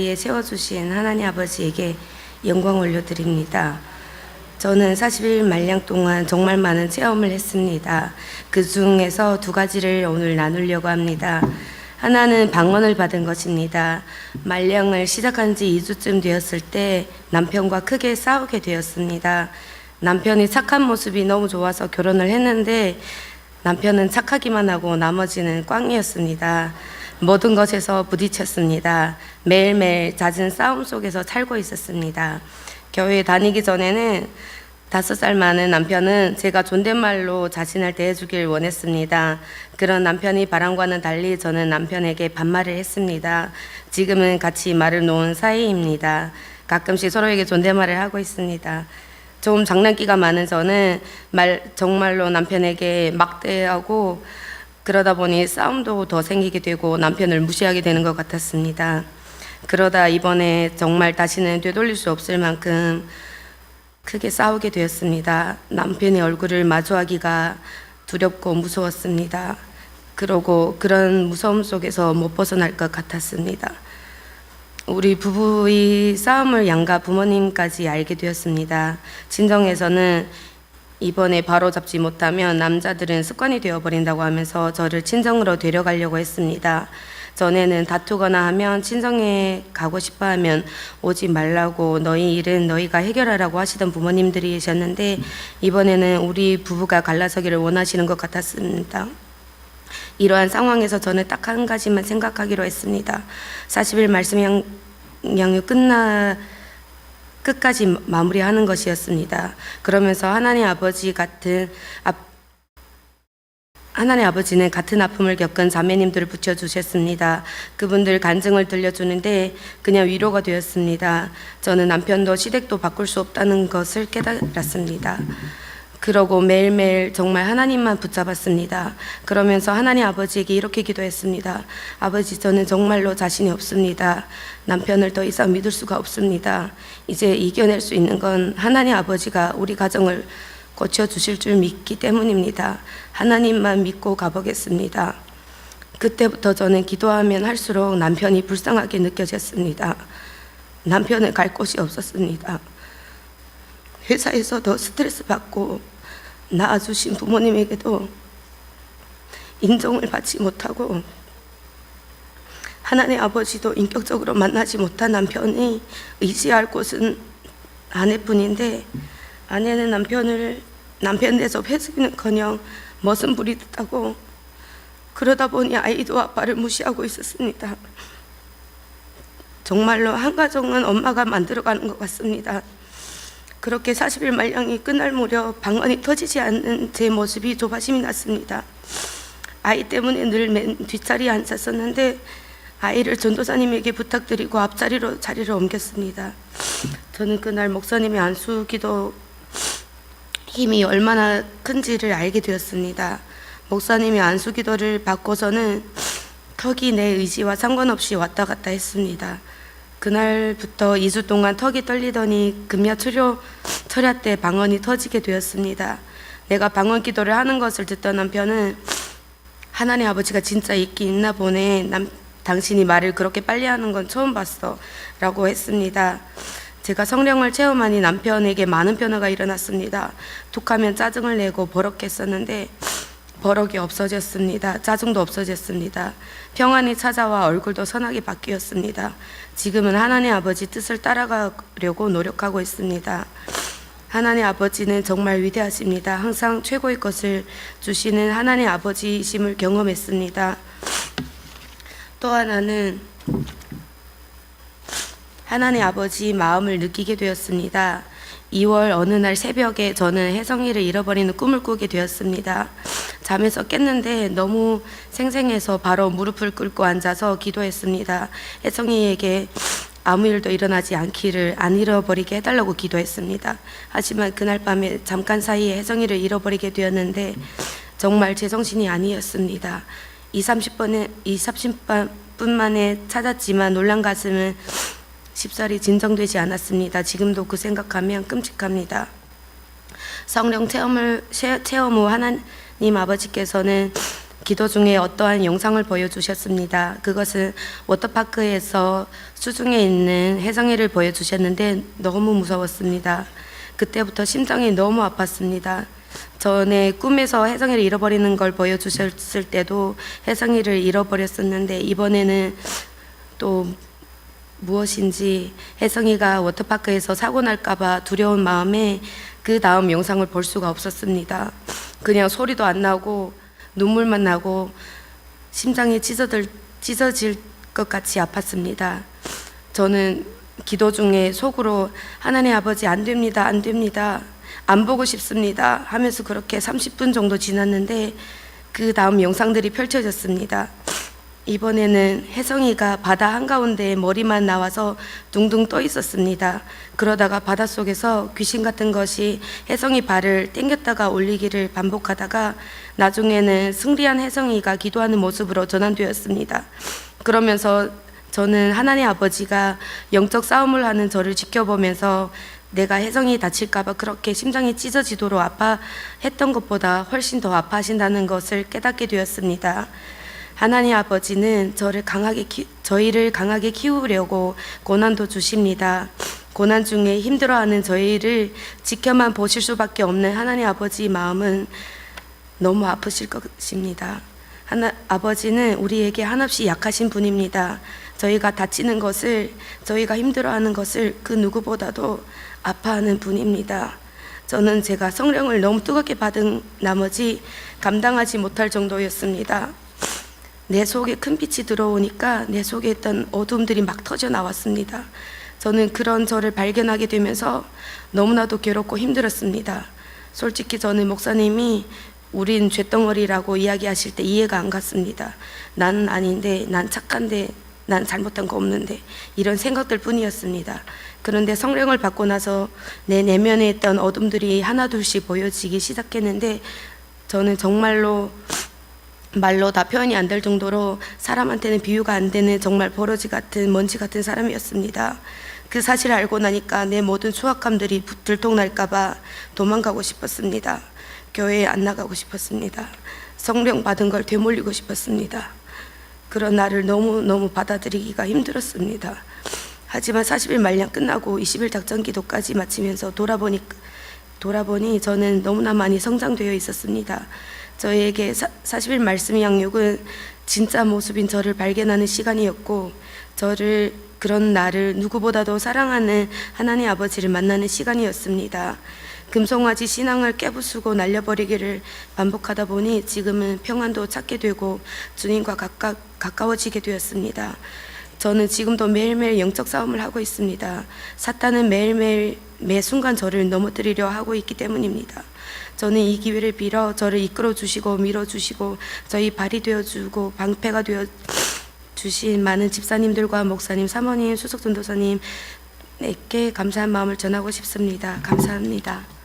자리에 세워주신 하나님 아버지에게 영광 올려드립니다. 저는 40일 말량 동안 정말 많은 체험을 했습니다. 그 중에서 두 가지를 오늘 나누려고 합니다. 하나는 방언을 받은 것입니다. 말량을 시작한 지 2주쯤 되었을 때 남편과 크게 싸우게 되었습니다. 남편이 착한 모습이 너무 좋아서 결혼을 했는데 남편은 착하기만 하고 나머지는 꽝이었습니다. 모든 것에서 부딪혔습니다. 매일매일 잦은 싸움 속에서 살고 있었습니다. 교회 다니기 전에는 다섯 살 많은 남편은 제가 존댓말로 자신을 대해주길 원했습니다. 그런 남편이 바람과는 달리 저는 남편에게 반말을 했습니다. 지금은 같이 말을 놓은 사이입니다. 가끔씩 서로에게 존댓말을 하고 있습니다. 좀 장난기가 많은 저는 말 정말로 남편에게 막대하고 그러다 보니 싸움도 더 생기게 되고 남편을 무시하게 되는 것 같았습니다. 그러다 이번에 정말 다시는 되돌릴 수 없을 만큼 크게 싸우게 되었습니다. 남편의 얼굴을 마주하기가 두렵고 무서웠습니다. 그러고 그런 무서움 속에서 못 벗어날 것 같았습니다. 우리 부부의 싸움을 양가 부모님까지 알게 되었습니다. 친정에서는 이번에 바로 잡지 못하면 남자들은 습관이 되어버린다고 하면서 저를 친정으로 데려가려고 했습니다. 전에는 다투거나 하면 친정에 가고 싶어 하면 오지 말라고 너희 일은 너희가 해결하라고 하시던 부모님들이셨는데 이번에는 우리 부부가 갈라서기를 원하시는 것 같았습니다. 이러한 상황에서 저는 딱 한 가지만 생각하기로 했습니다. 40일 말씀 양, 양육 끝나 끝까지 마무리하는 것이었습니다. 그러면서 하나님 아버지 같은 앞 하나님 아버지는 같은 아픔을 겪은 자매님들을 붙여주셨습니다. 그분들 간증을 들려주는데 그냥 위로가 되었습니다. 저는 남편도 시댁도 바꿀 수 없다는 것을 깨달았습니다. 그러고 매일매일 정말 하나님만 붙잡았습니다. 그러면서 하나님 아버지에게 이렇게 기도했습니다. 아버지, 저는 정말로 자신이 없습니다. 남편을 더 이상 믿을 수가 없습니다. 이제 이겨낼 수 있는 건 하나님 아버지가 우리 가정을 고쳐주실 줄 믿기 때문입니다. 하나님만 믿고 가보겠습니다. 그때부터 저는 기도하면 할수록 남편이 불쌍하게 느껴졌습니다. 남편은 갈 곳이 없었습니다. 회사에서도 스트레스 받고 낳아주신 부모님에게도 인정을 받지 못하고 하나님 아버지도 인격적으로 만나지 못한 남편이 의지할 곳은 아내뿐인데 아내는 남편을 남편 대접 해주기는커녕 머슴 부리듯 하고 그러다 보니 아이도 아빠를 무시하고 있었습니다. 정말로 한 가정은 엄마가 만들어가는 것 같습니다. 그렇게 40일 말량이 끝날 무렵 방언이 터지지 않는 제 모습이 조바심이 났습니다. 아이 때문에 늘 맨 뒷자리에 앉았었는데 아이를 전도사님에게 부탁드리고 앞자리로 자리를 옮겼습니다. 저는 그날 목사님의 안수 기도 힘이 얼마나 큰지를 알게 되었습니다. 목사님이 안수 기도를 받고서는 턱이 내 의지와 상관없이 왔다 갔다 했습니다. 그날부터 2주 동안 턱이 떨리더니 금야 치료 철야 때 방언이 터지게 되었습니다. 내가 방언 기도를 하는 것을 듣던 남편은 하나님 아버지가 진짜 있긴 있나 보네. 남, 당신이 말을 그렇게 빨리 하는 건 처음 봤어. 라고 했습니다. 제가 성령을 체험하니 남편에게 많은 변화가 일어났습니다. 툭하면 짜증을 내고 버럭했었는데 버럭이 없어졌습니다. 짜증도 없어졌습니다. 평안이 찾아와 얼굴도 선하게 바뀌었습니다. 지금은 하나님 아버지 뜻을 따라가려고 노력하고 있습니다. 하나님 아버지는 정말 위대하십니다. 항상 최고의 것을 주시는 하나님 아버지이심을 경험했습니다. 또 하나는 하나님 아버지 마음을 느끼게 되었습니다. 2월 어느 날 새벽에 저는 혜성이를 잃어버리는 꿈을 꾸게 되었습니다. 잠에서 깼는데 너무 생생해서 바로 무릎을 꿇고 앉아서 기도했습니다. 혜성이에게 아무 일도 일어나지 않기를 안 잃어버리게 해달라고 기도했습니다. 하지만 그날 밤에 잠깐 사이에 혜성이를 잃어버리게 되었는데 정말 제정신이 아니었습니다. 2, 30분에 2, 30분 만에 찾았지만 놀란 가슴은 쉽사리 진정되지 않았습니다. 지금도 그 생각하면 끔찍합니다. 성령 체험을 체험 후 하나님 아버지께서는 기도 중에 어떠한 영상을 보여주셨습니다. 그것은 워터파크에서 수중에 있는 혜성이를 보여주셨는데 너무 무서웠습니다. 그때부터 심장이 너무 아팠습니다. 전에 꿈에서 혜성이를 잃어버리는 걸 보여주셨을 때도 혜성이를 잃어버렸었는데 이번에는 또 무엇인지 혜성이가 워터파크에서 사고 날까봐 두려운 마음에 그 다음 영상을 볼 수가 없었습니다. 그냥 소리도 안 나고 눈물만 나고 심장이 찢어들, 찢어질 것 같이 아팠습니다. 저는 기도 중에 속으로 하나님 아버지 안 됩니다, 안 됩니다, 안 보고 싶습니다 하면서 그렇게 30분 정도 지났는데 그 다음 영상들이 펼쳐졌습니다. 이번에는 혜성이가 바다 한가운데 머리만 나와서 둥둥 떠 있었습니다. 그러다가 바닷속에서 귀신 같은 것이 혜성이 발을 땡겼다가 올리기를 반복하다가 나중에는 승리한 혜성이가 기도하는 모습으로 전환되었습니다. 그러면서 저는 하나님 아버지가 영적 싸움을 하는 저를 지켜보면서 내가 혜성이 다칠까봐 그렇게 심장이 찢어지도록 아파했던 것보다 훨씬 더 아파하신다는 것을 깨닫게 되었습니다. 하나님 아버지는 저를 강하게 키, 저희를 강하게 키우려고 고난도 주십니다. 고난 중에 힘들어하는 저희를 지켜만 보실 수밖에 없는 하나님 아버지 마음은 너무 아프실 것입니다. 하나, 아버지는 우리에게 한없이 약하신 분입니다. 저희가 다치는 것을, 저희가 힘들어하는 것을 그 누구보다도 아파하는 분입니다. 저는 제가 성령을 너무 뜨겁게 받은 나머지 감당하지 못할 정도였습니다. 내 속에 큰 빛이 들어오니까 내 속에 있던 어둠들이 막 터져 나왔습니다. 저는 그런 저를 발견하게 되면서 너무나도 괴롭고 힘들었습니다. 솔직히 저는 목사님이 우린 죄덩어리라고 이야기하실 때 이해가 안 갔습니다. 나는 아닌데, 난 착한데, 난 잘못한 거 없는데, 이런 생각들 뿐이었습니다. 그런데 성령을 받고 나서 내 내면에 있던 어둠들이 하나둘씩 보여지기 시작했는데, 저는 정말로 말로 다 표현이 안 될 정도로 사람한테는 비유가 안 되는 정말 버러지 같은 먼지 같은 사람이었습니다. 그 사실을 알고 나니까 내 모든 수확함들이 들통날까봐 도망가고 싶었습니다. 교회에 안 나가고 싶었습니다. 성령 받은 걸 되물리고 싶었습니다. 그런 나를 너무너무 받아들이기가 힘들었습니다. 하지만 40일 말량 끝나고 20일 작전 기도까지 마치면서 돌아보니 돌아보니 저는 너무나 많이 성장되어 있었습니다. 저에게 사, 40일 말씀 양육은 진짜 모습인 저를 발견하는 시간이었고 저를 그런 나를 누구보다도 사랑하는 하나님 아버지를 만나는 시간이었습니다. 금송아지 신앙을 깨부수고 날려버리기를 반복하다 보니 지금은 평안도 찾게 되고 주님과 가까, 가까워지게 되었습니다. 저는 지금도 매일매일 영적 싸움을 하고 있습니다. 사탄은 매일매일 매 순간 저를 넘어뜨리려 하고 있기 때문입니다. 저는 이 기회를 빌어 저를 이끌어 주시고 밀어 주시고 저희 발이 되어 주고 방패가 되어 주신 많은 집사님들과 목사님, 사모님, 수석 전도사님에게 감사한 마음을 전하고 싶습니다. 감사합니다.